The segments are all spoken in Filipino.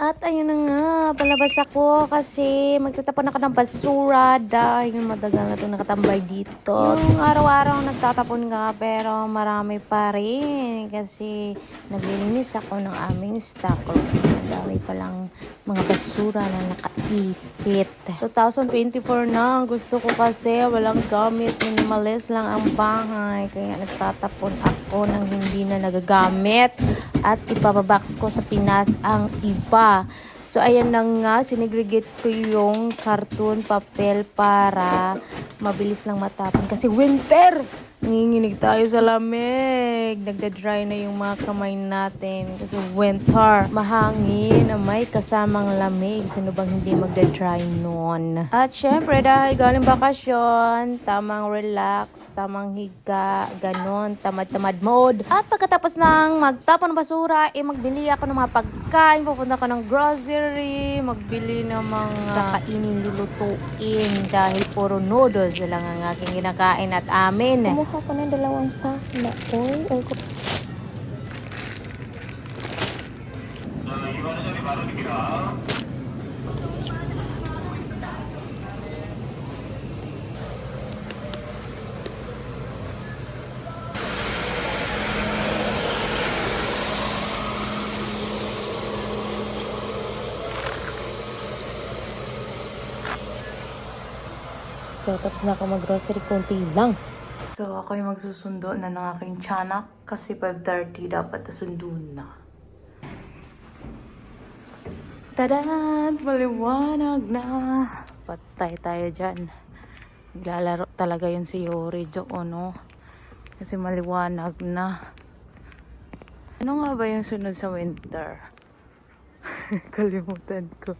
At ayun na nga, palabas ako kasi magtatapon ako ng basura dahil madagal na itong nakatambay dito. Yung araw-araw nagtatapon nga pero marami pa rin kasi naglilinis ako ng aming stock. Madami palang mga basura na nakaipit. 2024 na, gusto ko kasi walang gamit, minimalist lang ang bahay. Kaya nagtatapon ako ng hindi na nagagamit at ipapabox ko sa Pinas ang iba. So, ayan na nga, sinegregate ko yung cartoon, papel para mabilis lang matapon. Kasi winter! Nanginginig tayo sa lamig. Nagda-dry na yung mga kamay natin. Kasi winter, mahangin na may kasamang lamig. Sino bang hindi magda-dry nun? At syempre, dahil galing bakasyon, tamang relax, tamang higa, ganon, tamad-tamad mode. At pagkatapos ng magtapon ng basura, eh magbili ako ng mga pagkain. Pupunta ako ng grocery, magbili ng mga kakainin, lulutuin. Dahil puro noodles lang ang aking kinakain at amin. Kumuha ko ng dalawang pack na oil or So, tapos na ako mag-grocery, konti lang. So, ako yung magsusundo na ng aking tiyanak kasi 5.30 dapat nasundo na. Tadaan! Maliwanag na! Patay tayo dyan. Naglalaro talaga yun si Yori doon, no? Kasi maliwanag na. Ano nga ba yung sunod sa winter? Kalimutan ko.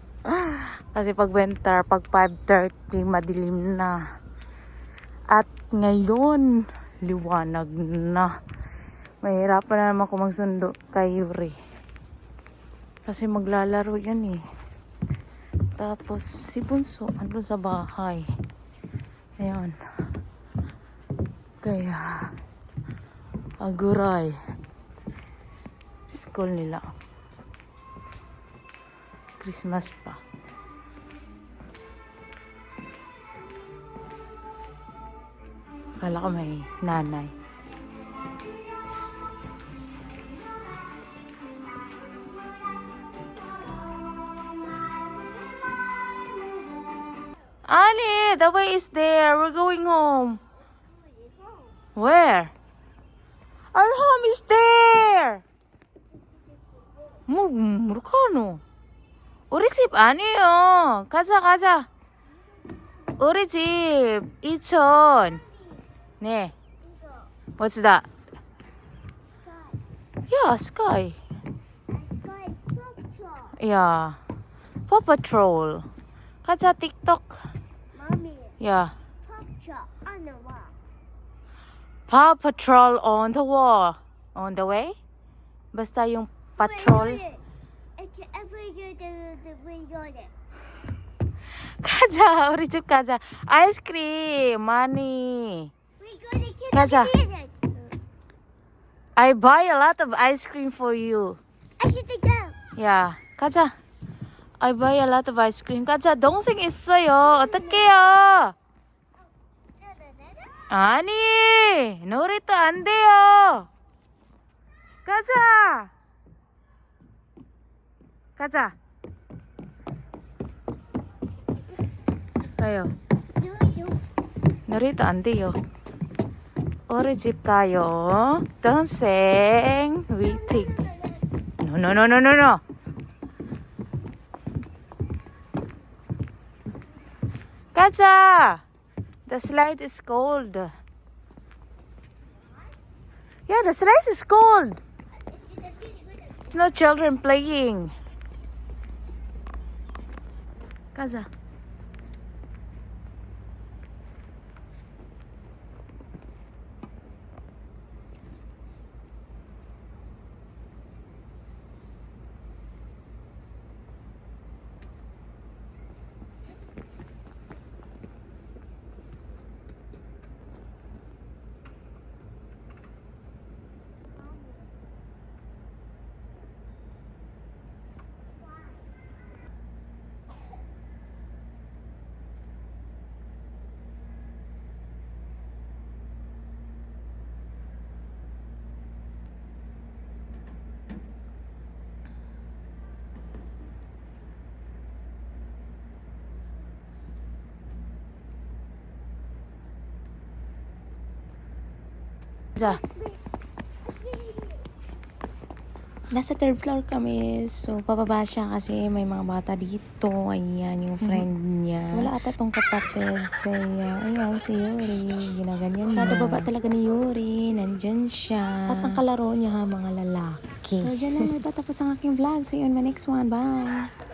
Kasi pag winter, pag 5.30, madilim na. At ngayon, liwanag na. Mahirapan na naman ako magsundo kay Yuri. Kasi maglalaro yan eh. Tapos si Bunso, andun sa bahay. Ayan. Kaya, aguray. School nila. Christmas pa. Akala ko may nanay. Ali, the way is there. We're going home. Where? Our home is there. 뭐, 뭐르카노? 우리 집 아니에요. 가자, 가자. 우리 집 이천. 네. What's that? Yeah, sky. Yeah. Paw Patrol. 가자, 틱톡. Mommy, Yeah. picture on the wall. Paw Patrol on the wall. On the way? Basta yung patrol. It's every year the the we go there. 가자, 우리 집 가자. 아이스크림 많이. 가자. I buy a lot of ice cream for you. I should go. 야, 가자. I buy a lot of ice cream. 가자, 동생 있어요. 어떡해요? 아니, 놀이터 안 돼요. 가자. 가자. 가요. 놀이터 안 돼요. 우리 집 가요. 동생, 웨이팅. No, no, no, no, no, no. 가자. The slide is cold. Yeah, the slide is cold. There's no children playing. 가자. Isa. Nasa third floor kami. So, pababa siya kasi may mga bata dito. Ayan, yung friend niya. Wala ata tong kapatid. Kaya, ayan, si Yuri. Ginaganyan niya. Kada baba talaga ni Yuri. Nandyan siya. At ang kalaro niya ha, mga lalaki. So, dyan lang nagtatapos ang aking vlog. See you in my next one. Bye!